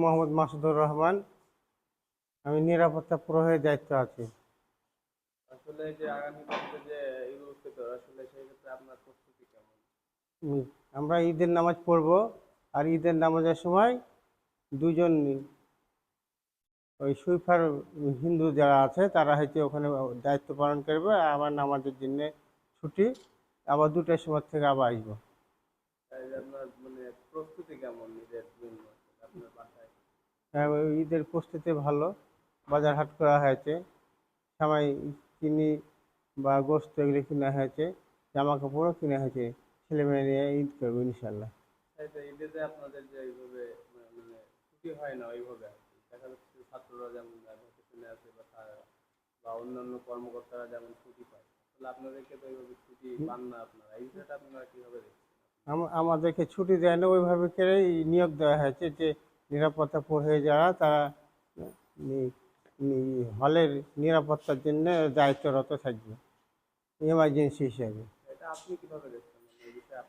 মোহাম্মদ মাসুদুর রহমান। আমি নিরাপত্তা প্রহরীর দায়িত্ব আছি। আসলে যে আগামীকালকে যে আসলে সেই ক্ষেত্রে আপনার প্রস্তুতি কেমন? আমরা ঈদের নামাজ পড়ব আর ঈদের নামাজের সময় দুজন ওই সুইফার হিন্দু যারা আছে তারা হয়তো ওখানে দায়িত্ব পালন করবে আর আমার নামাজের জন্য ছুটি আবার দুটার সময় থেকে আবার আসব। মানে প্রস্তুতি কেমন নিজের জন্য আপনার বাসায় হ্যাঁ, ওই ঈদের প্রস্তুতি ভালো। বাজার হাট করা হয়েছে। সামাই চিনি বা গোস্ত এগুলো কিনা হয়েছে জামা কাপড়ও কিনা হয়েছে। ছেলে মেয়ে নিয়ে ঈদ করব ইনশাল্লাহ ঈদে যে আপনাদের যে এইভাবে মানে ছুটি হয় না ওইভাবে দেখা যাচ্ছে ছাত্ররা যেমন ভ্যাকেশনে আছে বা বা অন্যান্য কর্মকর্তারা যেমন ছুটি পায় তাহলে আপনাদেরকে তো এইভাবে ছুটি পান না আপনারা। এই বিষয়টা আপনারা কীভাবে দেখছেন? আমাদেরকে ছুটি দেয় না ওইভাবে নিয়োগ দেওয়া হয়েছে যে নিরাপত্তা প্রহরী যারা তারা নি- নি- হলের নিরাপত্তার জন্য দায়িত্বরত থাকবে। এমার্জেন্সি হিসাবে। এটা আপনি কীভাবে দেখছেন?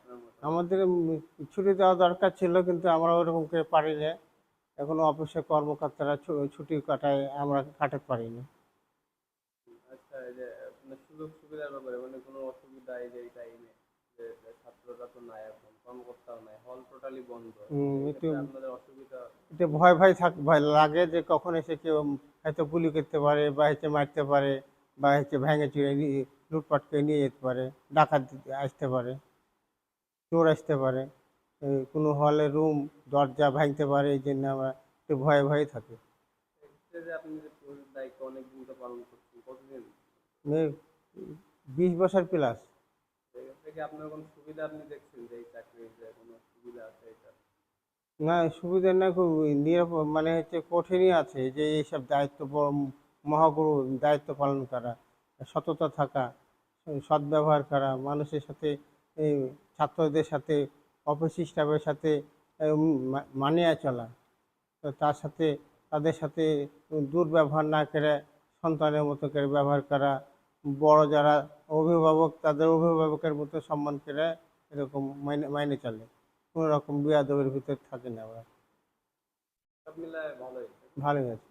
মানে আমাদের ছুটি দেওয়া দরকার ছিল কিন্তু আমরা ওরকম করে পারি না এখন অফিসের কর্মকর্তারা ছুটি কাটায় আমরা কাটাতে পারি না আচ্ছা যে আপনার সুযোগ সুবিধার ব্যাপারে মানে কোনো অসুবিধা এই টাইমে যে ছাত্ররা তো নাই এখন কর্মকর্তাও নাই হল টোটালি বন্ধ। একটু- আপনাদের অসুবিধা ভয় ভয় থাক ভয় লাগে যে কখন এসে কেউ হয়তো গুলি করতে পারে বা হচ্ছে মারতে পারে বা হচ্ছে ভেঙে চুরে নিয়ে লুটপাট করে নিয়ে যেতে পারে ডাকাত আসতে পারে চোর আসতে পারে। কোনো হলে রুম দরজা ভাঙতে পারে এই জন্য আমরা একটু ভয়ে ভয়ে থাকি। আপনি দায়িত্ব অনেক দিন পালন করছেন কতদিন? বিশ বছর প্লাস না, সুবিধা না, খুব নিরাপ মানে হচ্ছে কঠিনই আছে যে এইসব দায়িত্ব মহাগুরু দায়িত্ব পালন করা, সততা থাকা, সদ্ব্যবহার করা, মানুষের সাথে ছাত্রদের সাথে, অফিস স্টাফের সাথে মানিয়ে চলা, তো তার সাথে, তাদের সাথে দুর্ব্যবহার না করে সন্তানের মতো করে ব্যবহার করা বড় যারা অভিভাবক তাদের অভিভাবকের মতো সম্মান করে এরকম মাইনে মাইনে চলে। কোনো রকম বিয়াদবের ভিতর থাকে না ওরা। সব মিলায় ভালোই। ভালোই আছে।